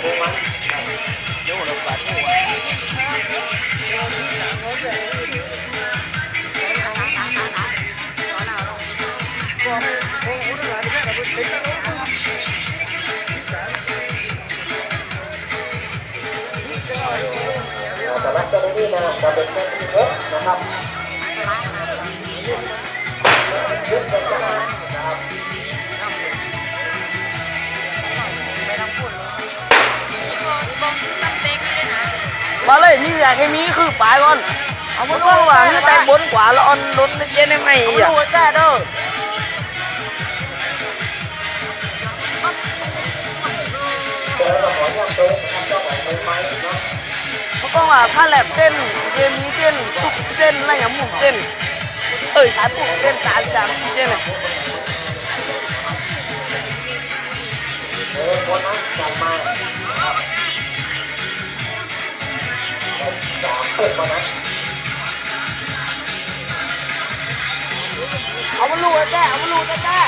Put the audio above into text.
โค้งมันเดี๋ยวเราปาดหัวสำหรับเจ้าหน้าที่นะจะเป็นเจ้าหน้าที่เยอะนะครับ มาเลยนี่อยากให้มีคือปลายก่อนเอามาก่อนว่าคือแตกบนขวาแล้วออนล้นเย็นได้ไหมอะแก้เด้อเจอกับหมอเนี่ยตัวนะครับเจ้าของมือไม้เนาะเขาก็ว่าถ้าแลบเส้นเกมนี้เส้นทุกเส้นอะไรอย่างหมุนเส้นเอ้ยสายปลุกเส้นสามสามสี่เส้นเลยเออคนนั้นจัดมา เตะก่อนนะเอามาลูกแก้เอามาลูกแก้